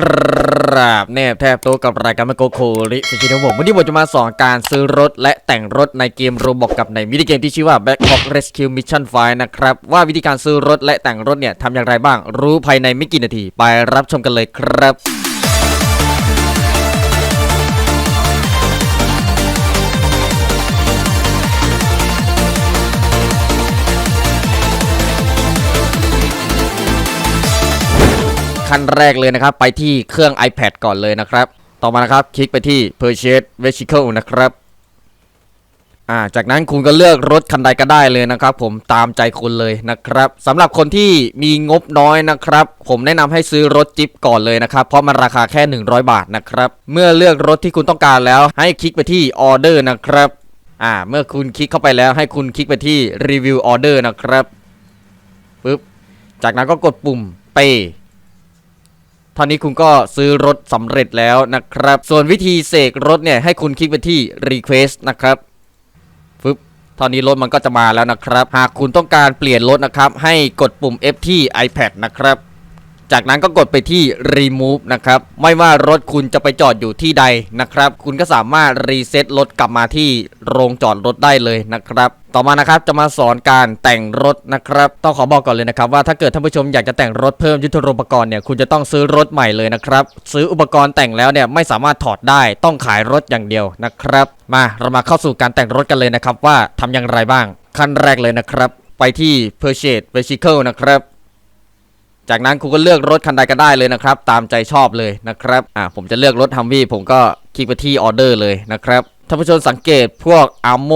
กราบแนบแทบโตกับรายการมาโกโคริสชินผมวันนี้ผมจะมาสอนการซื้อรถและแต่งรถในเกมโรบอกกับในมินิเกมที่ชื่อว่า Backlog Rescue Mission 5นะครับ ว่าวิธีการซื้อรถและแต่งรถเนี่ยทำอย่างไรบ้างรู้ภายในไม่กี่นาที ไปรับชมกันเลยครับ ขั้นแรกเลยนะครับ ไปที่เครื่อง iPad ก่อนเลยนะครับ ต่อมานะครับ คลิกไปที่ Purchase Vehicle นะครับอ่าจากนั้นคุณก็เลือกรถคันใดก็ได้เลยนะครับ ผมตามใจคุณเลยนะครับสำหรับคนที่มีงบน้อยนะครับ ผมแนะนำให้ซื้อรถจิ๊บก่อนเลยนะครับ เพราะมันราคาแค่ 100 บาทนะครับ เมื่อเลือกรถที่คุณต้องการแล้ว ให้คลิกไปที่ Order นะครับอ่าเมื่อคุณคลิกเข้าไปแล้วให้คุณคลิกไปที่ Review Order นะครับปึ๊บจากนั้นก็กดปุ่ม Pay ท่านี้คุณก็ซื้อรถสำเร็จแล้วนะครับ ส่วนวิธีเสกรถเนี่ยให้คุณคลิกไปที่ request นะครับฟึบตอนนี้รถมันก็จะมาแล้วนะครับ หากคุณต้องการเปลี่ยนรถนะครับ ให้กดปุ่ม F ที่ iPad นะครับจากนั้นก็กดไปที่ remove นะครับ ไม่ว่ารถคุณจะไปจอดอยู่ที่ใดนะครับ คุณก็สามารถรีเซ็ตรถกลับมาที่โรงจอดรถได้เลยนะครับ ต่อมานะครับจะมาสอนการแต่งรถนะครับต้องขอบอกก่อนเลยนะครับว่าถ้าเกิดท่านผู้ชมอยากจะแต่งรถเพิ่มยุทธโปกรณ์เนี่ยคุณจะต้องซื้อรถใหม่เลยนะครับซื้ออุปกรณ์แต่งแล้วเนี่ยไม่สามารถถอดได้ต้องขายรถอย่างเดียวนะครับมาเรามาเข้าสู่การแต่งรถกันเลยนะครับว่าทำอย่างไรบ้าง ขั้นแรกเลยนะครับ ไปที่ purchase vehicle นะครับจากนั้นคุณก็เลือกรถคันใดก็ได้เลยนะครับ ตามใจชอบเลยนะครับอ่าผมจะเลือกรถฮัมวี่ผมก็คลิกไปที่ออเดอร์เลยนะครับ ท่านผู้ชมสังเกตพวกอาร์โม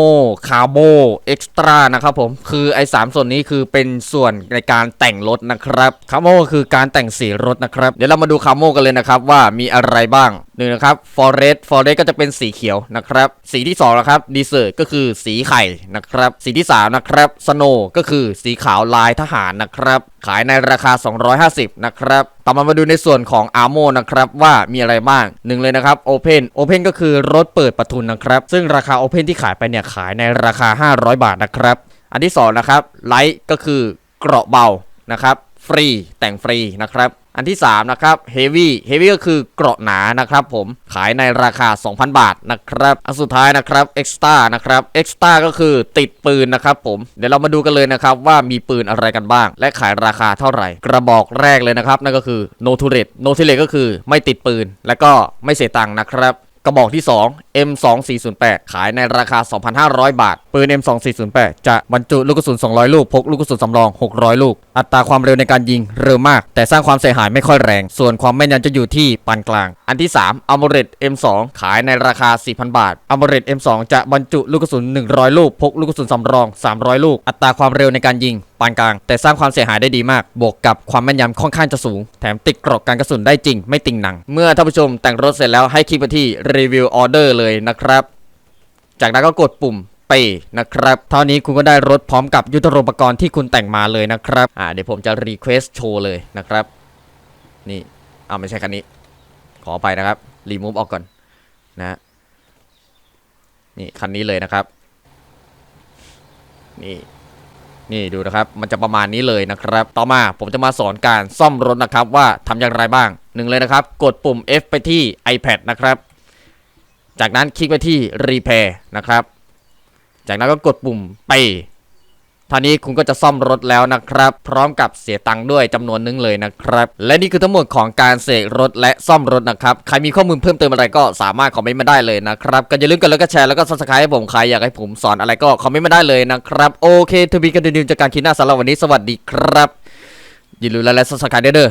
คาร์โบเอ็กซ์ตร้านะครับผม คือไอ้สามส่วนนี้คือเป็นส่วนในการแต่งรถนะครับคาร์โมคือการแต่งสีรถนะครับ เดี๋ยวเรามาดูคาร์โมกันเลยนะครับว่ามีอะไรบ้าง หนึ่งนะครับฟอเรสฟอเรสก็จะเป็นสีเขียวนะครับ สีที่สองนะครับดีเซอร์ก็คือสีไข่นะครับ สีที่สามนะครับสโนก็คือสีขาวลายทหารนะครับ ขายในราคา 250 นะครับต่อมามาดูในส่วนของ a r m o นะครับว่ามีอะไรบ้างหนึ่งเลยนะครับ Open Open ก็คือรถเปิดประทุนนะครับ ซึ่งราคา Open ที่ขายไปเนี่ยขายในราคา 500 บาทนะครับ อันที่2นะครับ Light ก็คือเกราะเบานะครับฟรีแต่งฟรีนะครับ อันที่ 3 นะครับ Heavy Heavy ก็คือเกราะหนานะครับผมขายในราคา 2,000 บาทนะครับ อันสุดท้ายนะครับ Extra นะครับ Extra ก็คือติดปืนนะครับผมเดี๋ยวเรามาดูกันเลยนะครับว่ามีปืนอะไรกันบ้าง และขายราคาเท่าไหร่ กระบอกแรกเลยนะครับ นั่นก็คือ No to Red No to Red ก็คือไม่ติดปืน และก็ไม่เสียตังค์นะครับ กระบอกที่ 2 M2408 ขายในราคา 2,500 บาท ปืน M2408 จะบรรจุลูกกระสุน 200 ลูก พกลูกกระสุนสำรอง 600 ลูก อัตราความเร็วในการยิงเร็วมาก แต่สร้างความเสียหายไม่ค่อยแรง ส่วนความแม่นยำจะอยู่ที่ปานกลาง อันที่ 3 a m o r e t M2 ขายในราคา 4,000 บาท a m o r e t M2 จะบรรจุลูกกระสุน 100 ลูก พกลูกกระสุนสำรอง 300 ลูก อัตราความเร็วในการยิง ปานกลาง แต่สร้างความเสียหายได้ดีมาก บวกกับความแม่นยำค่อนข้างจะสูง แถมติดกรอกการกระสุนได้จริง ไม่ติงหนัง เมื่อท่านผู้ชมแต่งรถเสร็จแล้วให้คลิกไปที่ Review Order เลยนะครับ จากนั้นก็กดปุ่ม Pay นะครับเท่านี้คุณก็ได้รถพร้อมกับยุทธโปกรณ์ที่คุณแต่งมาเลยนะครับ อ่าเดี๋ยวผมจะ Request โชว์เลยนะครับ นี่อ้าไม่ใช่คันนี้ ขอไปนะครับ Remove ออกก่อนนะ นี่คันนี้เลยนะครับ นี่ นี่ดูนะครับ มันจะประมาณนี้เลยนะครับ ต่อมาผมจะมาสอนการซ่อมรถนะครับว่าทำอย่างไรบ้างหนึ่งเลยนะครับ กดปุ่ม F ไปที่ iPad นะครับ จากนั้นคลิกไปที่ Repair นะครับ จากนั้นก็กดปุ่มไป ท่านี้คุณก็จะซ่อมรถแล้วนะครับ พร้อมกับเสียตังค์ด้วยจำนวนหนึงเลยนะครับ และนี่คือทั้งหมดของการเสกรถและซ่อมรถนะครับ ใครมีข้อมูลเพิ่มเติมอะไรก็สามารถคอมเมนต์มาได้เลยนะครับ ก็อย่าลืมกดไลค์กดแชร์แล้วก็ซับสไครต์ให้ผมใครอยากให้ผมสอนอะไรก็คอมเมนต์มาได้เลยนะครับโอเคทวีกันดิวจากการคิดหน้าสำหรับวันนี้สวัสดีครับอย่าลืมไลค์และซับสไครต์เด้อ